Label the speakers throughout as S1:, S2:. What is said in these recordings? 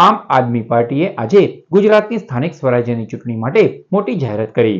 S1: આમ આદમી પાર્ટીએ આજે ગુજરાતની સ્થાનિક સ્વરાજ્યની ચૂંટણી માટે મોટી જાહેરાત કરી.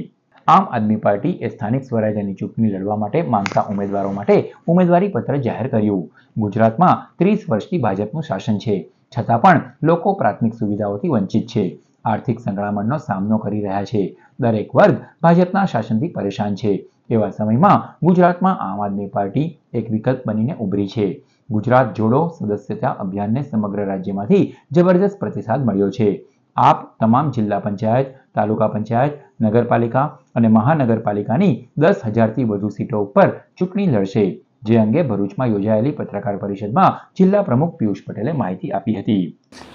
S1: આમ આદમી પાર્ટી એ સ્થાનિક સ્વરાજ્યની ચૂંટણી લડવા માટે માંગતા ઉમેદવારો માટે ઉમેદવારી પત્ર જાહેર કર્યું. ગુજરાતમાં ત્રીસ વર્ષથી ભાજપનું શાસન છે. છતાં પણ લોકો પ્રાથમિક સુવિધાઓથી વંચિત છે. આર્થિક સંકળામણનો સામનો કરી રહ્યા છે. દરેક વર્ગ ભાજપના શાસનથી પરેશાન છે. એવા સમયમાં ગુજરાતમાં આમ આદમી પાર્ટી એક વિકલ્પ બનીને ઉભરી છે. ગુજરાત જોડો સદસ્યતા અભિયાનને સમગ્ર રાજ્યમાંથી જબરદસ્ત પ્રતિસાદ મળ્યો છે. આપ તમામ જિલ્લા પંચાયત, તાલુકા પંચાયત, નગરપાલિકા અને મહાનગરપાલિકાની દસ હજારથી વધુ સીટો ઉપર ચૂંટણી લડશે, જે અંગે ભરૂચમાં યોજાયેલી પત્રકાર પરિષદમાં જિલ્લા પ્રમુખ પિયુષ પટેલે માહિતી આપી હતી.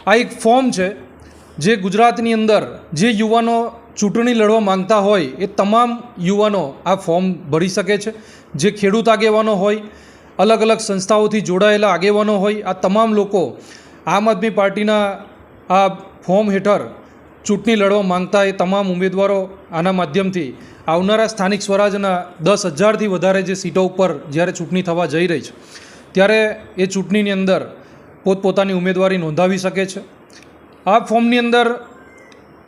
S2: આ એક ફોર્મ છે, જે ગુજરાતની અંદર જે યુવાનો ચૂંટણી લડવા માંગતા હોય એ તમામ યુવાનો આ ફોર્મ ભરી શકે છે. જે ખેડૂત આગેવાનો હોય અલગ અલગ સંસ્થાઓથી જોડાયેલા આગેવાનો હોય, આ તમામ લોકો આમ આદમી પાર્ટીના આ ફોર્મ હેઠળ ચૂંટણી લડવા માંગતા એ તમામ ઉમેદવારો આના માધ્યમથી આવનારા સ્થાનિક સ્વરાજના દસ હજારથી વધારે જે સીટો ઉપર જ્યારે ચૂંટણી થવા જઈ રહી છે, ત્યારે એ ચૂંટણીની અંદર પોતપોતાની ઉમેદવારી નોંધાવી શકે છે. આ ફોર્મની અંદર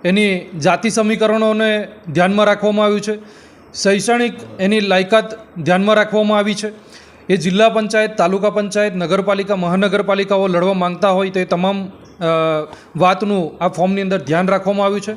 S2: એની જાતિ સમીકરણોને ધ્યાનમાં રાખવામાં આવ્યું છે. શૈક્ષણિક એની લાયકાત ધ્યાનમાં રાખવામાં આવી છે. એ જિલ્લા પંચાયત, તાલુકા પંચાયત, નગરપાલિકા, મહાનગરપાલિકાઓ લડવા માંગતા હોય તો તમામ વાતનું આ ફોર્મની અંદર ધ્યાન રાખવામાં આવ્યું છે.